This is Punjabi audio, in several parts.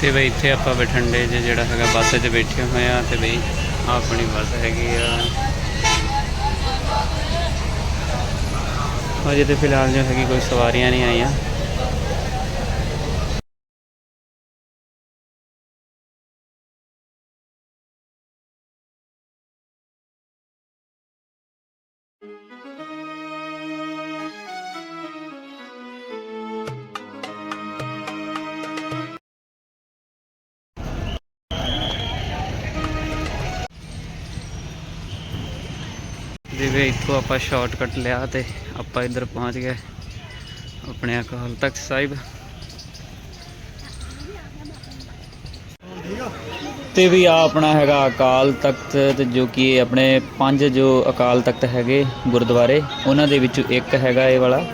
ਤੇ ਬਈ ਇੱਥੇ ਆਪਾਂ ਬਠਿੰਡੇ 'ਚ ਜਿਹੜਾ ਹੈਗਾ ਬੱਸ 'ਚ ਬੈਠੇ ਹੋਏ ਆ ਤੇ ਬਈ ਆਪਣੀ ਬੱਸ ਹੈਗੀ ਆ। ਅਜੇ ਤੇ ਫਿਲਹਾਲ ਜੋ ਹੈਗੀ ਕੋਈ ਸਵਾਰੀਆਂ ਨਹੀਂ ਆਈਆਂ। ਜਿਵੇਂ ਇੱਥੋਂ ਆਪਾਂ ਸ਼ਾਰਟਕਟ ਲਿਆ ਤੇ ਆਪਾਂ ਇੱਧਰ ਪਹੁੰਚ ਗਏ ਆਪਣੇ ਅਕਾਲ ਤਖਤ ਸਾਹਿਬ। ਤੇ ਵੀ ਆ ਆਪਣਾ ਹੈਗਾ ਅਕਾਲ ਤਖਤ ਤੇ ਜੋ ਕਿ ਇਹ ਆਪਣੇ ਪੰਜ ਜੋ ਅਕਾਲ ਤਖਤ ਹੈਗੇ ਗੁਰਦੁਆਰੇ, ਉਹਨਾਂ ਦੇ ਵਿੱਚੋਂ ਇੱਕ ਹੈਗਾ ਇਹ ਵਾਲਾ।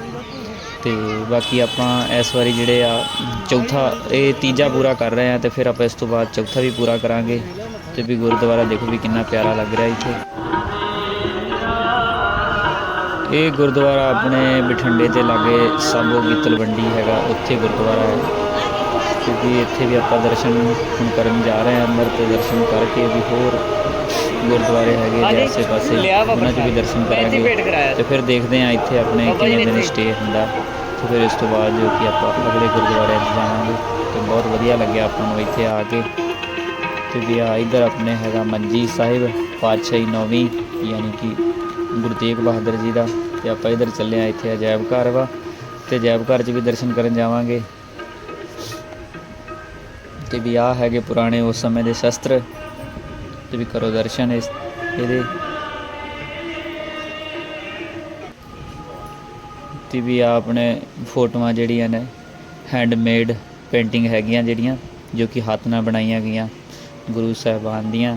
ਤੇ ਬਾਕੀ ਆਪਾਂ ਇਸ ਵਾਰੀ ਜਿਹੜੇ ਆ ਚੌਥਾ, ਇਹ ਤੀਜਾ ਪੂਰਾ ਕਰ ਰਹੇ ਆ ਤੇ ਫਿਰ ਆਪਾਂ ਇਸ ਤੋਂ ਬਾਅਦ ਚੌਥਾ ਵੀ ਪੂਰਾ ਕਰਾਂਗੇ। ਤੇ ਵੀ ਗੁਰਦੁਆਰਾ ਦੇਖੋ ਵੀ ਕਿੰਨਾ ਪਿਆਰਾ ਲੱਗ ਰਿਹਾ ਇੱਥੇ। ਇਹ ਗੁਰਦੁਆਰਾ ਆਪਣੇ ਬਠਿੰਡੇ ਦੇ ਲਾਗੇ ਸਾਬੋ ਕੀ ਤਲਵੰਡੀ ਹੈਗਾ ਉੱਥੇ ਗੁਰਦੁਆਰਾ ਹੈ। ਕਿਉਂਕਿ ਇੱਥੇ ਵੀ ਆਪਾਂ ਦਰਸ਼ਨ ਹੁਣ ਕਰਨ ਜਾ ਰਹੇ ਹਾਂ ਅੰਦਰ ਤੇ ਦਰਸ਼ਨ ਕਰਕੇ ਵੀ ਹੋਰ ਗੁਰਦੁਆਰੇ ਹੈਗੇ ਆਸੇ ਪਾਸੇ ਉਹਨਾਂ 'ਚ ਵੀ ਦਰਸ਼ਨ ਕਰਾਂਗੇ। ਤੇ ਫਿਰ ਦੇਖਦੇ ਹਾਂ ਇੱਥੇ ਆਪਣੇ ਕਿੰਨੇ ਦਿਨ ਸਟੇ ਹੁੰਦਾ। ਤੇ ਫਿਰ ਇਸ ਤੋਂ ਬਾਅਦ ਜੋ ਕਿ ਆਪਾਂ ਅਗਲੇ ਗੁਰਦੁਆਰੇ 'ਚ ਜਾਵਾਂਗੇ। ਤੇ ਬਹੁਤ ਵਧੀਆ ਲੱਗਿਆ ਆਪਾਂ ਨੂੰ ਇੱਥੇ ਆ ਕੇ। ਤੇ ਵੀ ਆ ਇੱਧਰ ਆਪਣੇ ਹੈਗਾ ਮੰਜੀ ਸਾਹਿਬ ਪਾਤਸ਼ਾਹੀ ਨੌਵੀਂ ਯਾਨੀ ਕਿ ਗੁਰੂ ਤੇਗ ਬਹਾਦਰ ਜੀ ਦਾ ਤੇ ਆਪਾਂ ਇੱਧਰ ਚੱਲੇ ਆ ਇੱਥੇ ਅਜਾਇਬ ਘਰ ਵਾ ਤੇ ਅਜਾਇਬ ਘਰ 'ਚ ਵੀ ਦਰਸ਼ਨ ਕਰਨ ਜਾਵਾਂਗੇ। ਤੇ ਵੀ ਆ ਹੈਗੇ ਪੁਰਾਣੇ ਉਸ ਸਮੇਂ ਦੇ ਸ਼ਸਤਰ ਤੇ ਵੀ ਕਰੋ ਦਰਸ਼ਨ ਇਸ ਇਹਦੇ। ਤੇ ਵੀ ਆ ਆਪਣੇ ਫੋਟੋਆਂ ਜਿਹੜੀਆਂ ਨੇ ਹੈਂਡਮੇਡ ਪੇਂਟਿੰਗ ਹੈਗੀਆਂ ਜਿਹੜੀਆਂ, ਜੋ ਕਿ ਹੱਥ ਨਾਲ ਬਣਾਈਆਂ ਗਈਆਂ ਗੁਰੂ ਸਾਹਿਬਾਨ ਦੀਆਂ।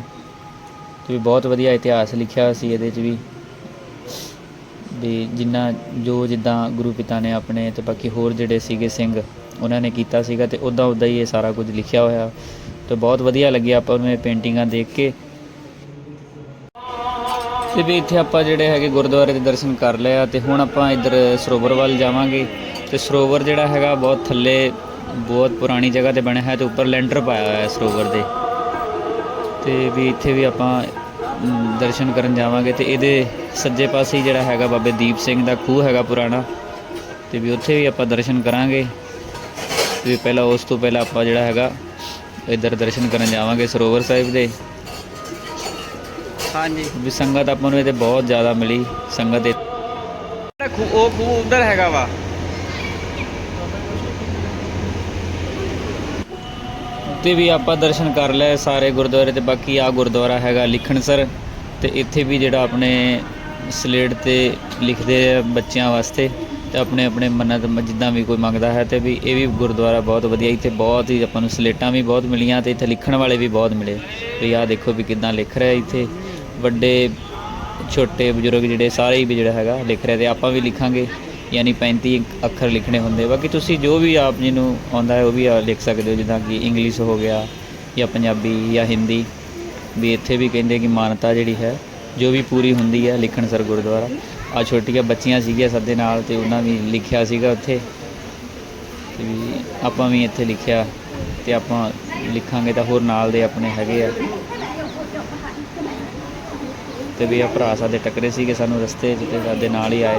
ਤੇ ਵੀ ਬਹੁਤ ਵਧੀਆ ਇਤਿਹਾਸ ਲਿਖਿਆ ਸੀ ਇਹਦੇ 'ਚ ਵੀ। ਵੀ ਜਿੰਨਾ ਜੋ ਜਿੱਦਾਂ ਗੁਰੂ ਪਿਤਾ ਨੇ ਆਪਣੇ ਤੇ ਬਾਕੀ ਹੋਰ ਜਿਹੜੇ ਸੀਗੇ ਸਿੰਘ, ਉਹਨਾਂ ਨੇ ਕੀਤਾ ਸੀਗਾ ਤੇ ਉਦਾਂ ਉਦਾਂ ਹੀ ਇਹ ਸਾਰਾ ਕੁਝ ਲਿਖਿਆ ਹੋਇਆ। ਤੇ ਬਹੁਤ ਵਧੀਆ ਲੱਗਿਆ ਆਪਾਂ ਨੂੰ ਇਹ ਪੇਂਟਿੰਗਾਂ ਦੇਖ ਕੇ। ਤੇ ਵੀ ਇੱਥੇ ਆਪਾਂ ਜਿਹੜੇ ਹੈਗੇ ਗੁਰਦੁਆਰੇ ਦੇ ਦਰਸ਼ਨ ਕਰ ਲਿਆ ਤੇ ਹੁਣ ਆਪਾਂ ਇੱਧਰ ਸਰੋਵਰ ਵੱਲ ਜਾਵਾਂਗੇ। ਤੇ ਸਰੋਵਰ ਜਿਹੜਾ ਹੈਗਾ ਬਹੁਤ ਥੱਲੇ ਬਹੁਤ ਪੁਰਾਣੀ ਜਗ੍ਹਾ ਤੇ ਬਣਿਆ ਹੈ ਤੇ ਉੱਪਰ ਲੈਂਟਰ ਪਾਇਆ ਹੋਇਆ ਹੈ ਸਰੋਵਰ ਦੇ। ਤੇ ਵੀ ਇੱਥੇ ਵੀ ਆਪਾਂ ਦਰਸ਼ਨ ਕਰਨ ਜਾਵਾਂਗੇ ਤੇ ਇਹਦੇ ਸੱਜੇ ਪਾਸੇ ਜਿਹੜਾ ਹੈਗਾ ਬਾਬੇ ਦੀਪ ਸਿੰਘ ਦਾ ਖੂਹ ਹੈਗਾ ਪੁਰਾਣਾ ਤੇ ਵੀ ਉੱਥੇ ਵੀ ਆਪਾਂ ਦਰਸ਼ਨ ਕਰਾਂਗੇ। ਤੇ ਵੀ ਪਹਿਲਾਂ ਉਸ ਤੋਂ ਪਹਿਲਾਂ ਆਪਾਂ ਜਿਹੜਾ ਹੈਗਾ ਇੱਧਰ ਦਰਸ਼ਨ ਕਰਨ ਜਾਵਾਂਗੇ ਸਰੋਵਰ ਸਾਹਿਬ ਦੇ। ਹਾਂਜੀ। ਵੀ ਸੰਗਤ ਆਪਾਂ ਨੂੰ ਇਹਦੇ ਬਹੁਤ ਜ਼ਿਆਦਾ ਮਿਲੀ ਸੰਗਤ ਉਹ ਖੂਹ ਉਧਰ ਹੈਗਾ ਵਾ। ਤੇ ਵੀ ਆਪਾਂ ਦਰਸ਼ਨ ਕਰ ਲਏ ਸਾਰੇ ਗੁਰਦੁਆਰੇ ਤੇ ਬਾਕੀ ਆ ਗੁਰਦੁਆਰਾ ਹੈਗਾ ਲਿਖਣਸਰ ਤੇ ਇੱਥੇ ਵੀ ਜਿਹੜਾ ਆਪਣੇ ਸਲੇਟ ਤੇ ਲਿਖਦੇ ਆ ਬੱਚਿਆਂ ਵਾਸਤੇ ਤੇ ਆਪਣੇ ਆਪਣੇ ਮੰਨਤ ਜਿੱਦਾਂ ਵੀ ਕੋਈ ਮੰਗਦਾ ਹੈ ਤੇ ਵੀ ਇਹ ਵੀ ਗੁਰਦੁਆਰਾ ਬਹੁਤ ਵਧੀਆ, ਇੱਥੇ ਬਹੁਤ ਹੀ ਆਪਾਂ ਨੂੰ ਸਲੇਟਾਂ ਵੀ ਬਹੁਤ ਮਿਲੀਆਂ ਤੇ ਇੱਥੇ ਲਿਖਣ ਵਾਲੇ ਵੀ ਬਹੁਤ ਮਿਲੇ ਵੀ ਆਹ ਦੇਖੋ ਵੀ ਕਿਦਾਂ ਲਿਖ ਰਿਹਾ ਇੱਥੇ। ਵੱਡੇ ਛੋਟੇ ਬਜ਼ੁਰਗ ਜਿਹੜੇ ਸਾਰੇ ਹੀ ਵੀ ਜਿਹੜਾ ਹੈਗਾ ਲਿਖ ਰਹੇ ਤੇ ਆਪਾਂ ਵੀ ਲਿਖਾਂਗੇ। ਯਾਨੀ 35 ਅੱਖਰ ਲਿਖਣੇ ਹੁੰਦੇ। ਬਾਕੀ ਤੁਸੀਂ ਜੋ ਵੀ ਆਪ ਜੀ ਨੂੰ ਆਉਂਦਾ ਹੈ, ਉਹ ਵੀ ਆ ਲਿਖ ਸਕਦੇ ਹੋ, ਜਿੱਦਾਂ ਕਿ ਇੰਗਲਿਸ਼ ਹੋ ਗਿਆ ਜਾਂ ਪੰਜਾਬੀ ਜਾਂ ਹਿੰਦੀ। ਵੀ ਇੱਥੇ ਵੀ ਕਹਿੰਦੇ ਕਿ ਮਾਨਤਾ ਜਿਹੜੀ ਹੈ, ਜੋ ਵੀ ਪੂਰੀ ਹੁੰਦੀ ਹੈ ਲਿਖਣ ਸਰ ਗੁਰਦੁਆਰਾ। ਆ ਛੋਟੀਆਂ ਬੱਚੀਆਂ ਸੀਗੀਆਂ ਸਾਡੇ ਨਾਲ ਤੇ ਉਹਨਾਂ ਵੀ ਲਿਖਿਆ ਸੀਗਾ ਉੱਥੇ। ਤੇ ਵੀ ਆਪਾਂ ਵੀ ਇੱਥੇ ਲਿਖਿਆ ਤੇ ਆਪਾਂ ਲਿਖਾਂਗੇ ਤਾਂ ਹੋਰ ਨਾਲ ਦੇ ਆਪਣੇ ਹੈਗੇ ਆ। ਤੇ ਵੀ ਆ ਭਰਾ ਸਾਡੇ ਟੱਕਰੇ ਸੀਗੇ ਸਾਨੂੰ ਰਸਤੇ 'ਚ ਸਾਡੇ ਨਾਲ ਹੀ ਆਏ